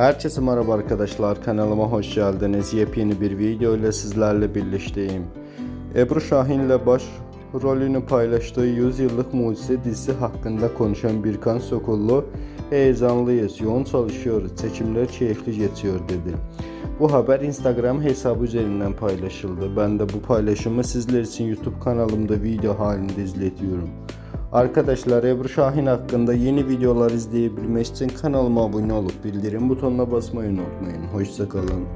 Herkese merhaba arkadaşlar kanalıma hoş geldiniz. Yepyeni bir video ile sizlerle birlikteyim. Ebru Şahin ile baş rolünü paylaştığı 100 yıllık mucize dizisi hakkında konuşan Birkan Sokullu heyecanlıyız, yoğun çalışıyoruz, çekimler keyifli geçiyor dedi. Bu haber Instagram hesabı üzerinden paylaşıldı. Ben de bu paylaşımı sizler için YouTube kanalımda video halinde izletiyorum. Arkadaşlar Ebru Şahin hakkında yeni videolar izleyebilmek için kanalıma abone olup bildirim butonuna basmayı unutmayın. Hoşçakalın.